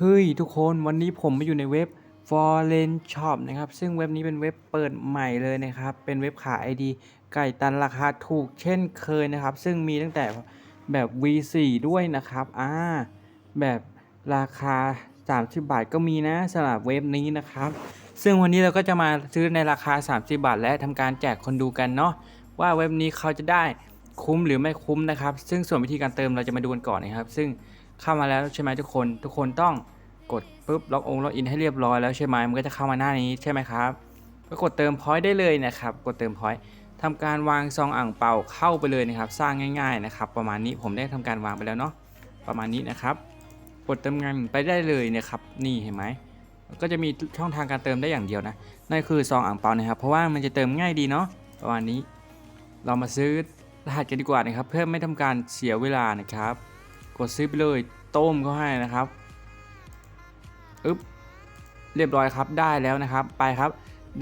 เฮ้ยทุกคนวันนี้ผมมาอยู่ในเว็บ Foreign Shop นะครับ ซึ่งเว็บนี้เป็นเว็บเปิดใหม่เลยนะครับ เป็นเว็บขาย ID ไก่ตันราคาถูกเช่นเคยนะครับ ซึ่งมีตั้งแต่แบบ V4 ด้วยนะครับอ่าแบบราคา 30 บาทก็มีนะสำหรับเว็บนี้นะครับ ซึ่งวันนี้เราก็จะมาซื้อในราคา 30 บาท และทำการแจกคนดูกันเนาะว่าเว็บนี้เขาจะได้คุ้มหรือไม่คุ้มนะครับ ซึ่งส่วนวิธีการเติมเราจะมาดูกันก่อนนะครับ ซึ่ง เข้ามาแล้วใช่ไหมทุกคนทุกคนต้องกดปุ๊บล็อกองล็อกอินให้เรียบร้อยแล้วใช่ไหมมันก็จะเข้ามาหน้านี้ใช่ไหมครับก็กดเติมพอยต์ได้เลยนะครับกดเติมพอยต์ทำการวางซองอ่างเป่าเข้าไปเลยนะครับ สร้างง่าย ๆนะครับ ประมาณนี้ผมได้ทำการวางไปแล้วเนาะประมาณนี้นะครับ กดเติมเงินไปได้เลยนะครับ นี่เห็นไหมก็จะมีช่องทางการเติมได้อย่างเดียวนะนั่นคือซองอ่างเปานะครับ เพราะว่ามันจะเติมง่ายดีเนาะประมาณนี้ เรามาซื้อรหัสกันดีกว่านะครับ เพื่อไม่ทำการเสียเวลานะครับ กดซื้อไปเลยต้มเขาให้นะครับอึ๊บเรียบร้อยครับได้แล้วนะครับ ไปครับ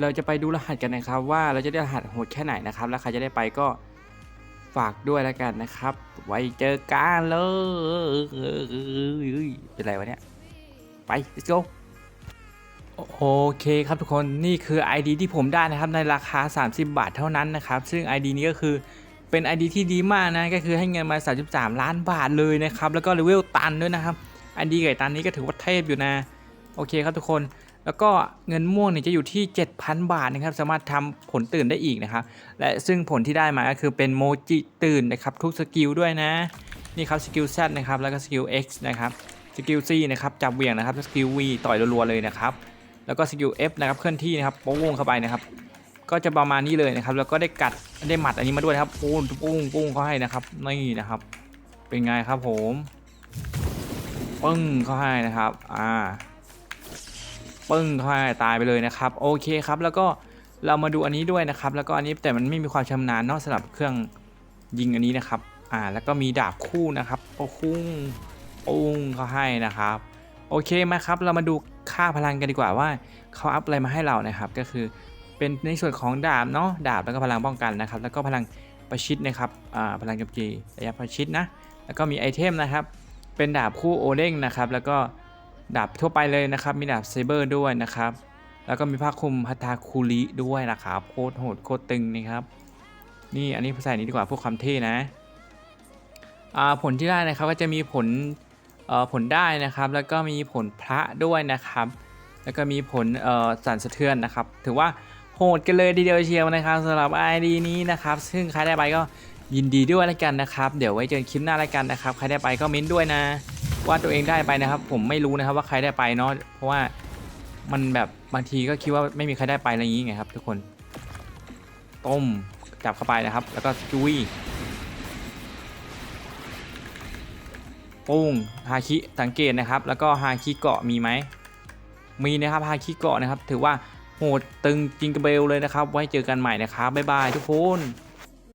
เราจะไปดูรหัสกันนะครับ ว่าเราจะได้รหัสโหดแค่ไหนนะครับแล้วใครจะได้ไปก็ฝากด้วยแล้วกันนะครับ ไว้เจอกันเลยเป็นไรวะเนี่ยไป let's go โอเคครับทุกคนนี่คือ ID ที่ผมได้นะครับในราคา 30 บาทเท่านั้นนะครับ ซึ่ง ID นี้ก็คือ เป็น ID ที่ดีมากนะ ก็คือให้เงินมา 33 ล้านบาทเลยนะครับ แล้วก็เลเวลตันด้วยนะครับ ID ไก่ตันนี้ก็ถือว่าเทพอยู่นะ โอเคครับทุกคน แล้วก็เงินม่วงเนี่ยจะอยู่ที่ 7,000 บาทนะครับ สามารถทำผลตื่นได้อีกนะครับ และซึ่งผลที่ได้มาก็คือเป็นโมจิตื่นนะครับ ทุกสกิลด้วยนะ นี่ครับสกิล Z นะครับ แล้วก็สกิล X นะครับ สกิล C นะครับ จับเวี่ยงนะครับ สกิล V ต่อยรัวๆเลยนะครับ แล้วก็สกิล F นะครับ เคลื่อนที่นะครับโป้งเข้าไปนะครับ ก็จะประมาณนี้เลยนะครับ แล้วก็ได้กัดได้หมัดอันนี้มาด้วยนะครับปุ้งปุ้งปุ้งเขาให้นะครับนี่นะครับ เป็นไงครับผมปึ้งเขาให้นะครับ อ่าปึ้งเขาให้ตายไปเลยนะครับ โอเคครับ แล้วก็เรามาดูอันนี้ด้วยนะครับ แล้วก็อันนี้แต่มันไม่มีความชำนาญนอกสำหรับเครื่องยิงอันนี้นะครับ อ่า แล้วก็มีดาบคู่นะครับโอ้คุ้งปุ้งเขาให้นะครับ โอเคไหมครับ เรามาดูค่าพลังกันดีกว่าว่าเขาอัพอะไรมาให้เรานะครับ ก็คือ เป็นในส่วนของดาบเนาะดาบแล้วก็พลังป้องกันนะครับ แล้วก็พลังประชิดนะครับพลังโจมตีระยะประชิดนะแล้วก็มีไอเทมนะครับ เป็นดาบคู่โอเด้งนะครับ แล้วก็ดาบทั่วไปเลยนะครับ มีดาบเซเบอร์ด้วยนะครับ แล้วก็มีผ้าคลุมพัตตาคูริด้วยนะครับโคตรโหดโคตรตึงนะครับ นี่อันนี้ใส่นี้ดีกว่าพวกความเท่นะผลที่ได้นะครับก็จะมีผลผลได้นะครับ แล้วก็มีผลพระด้วยนะครับ แล้วก็มีผลสั่นสะเทือนนะครับ ถือว่า โหดกันเลยทีเดียวเชียวนะครับสำหรับ ID นี้นะครับ ซึ่งใครได้ไปก็ยินดีด้วยแล้วกันนะครับ เดี๋ยวไว้เจอคลิปหน้าแล้วกันนะครับ ใครได้ไปก็เม้นด้วยนะ ว่าตัวเองได้ไปนะครับ ผมไม่รู้นะครับว่าใครได้ไปเนาะเพราะว่ามันแบบบางทีก็คิดว่าไม่มีใครได้ไปอะไรอย่างงี้ไงครับ ทุกคนต้มจับเข้าไปนะครับ แล้วก็จุ้ยปุ้งฮาคิสังเกตนะครับ แล้วก็ฮาคิเกาะมีไหมมีนะครับฮาคิเกาะนะครับ ถือว่า โหดตึงจิงกระเบลเลยนะครับ ไว้เจอกันใหม่นะครับบ๊ายบายทุกคน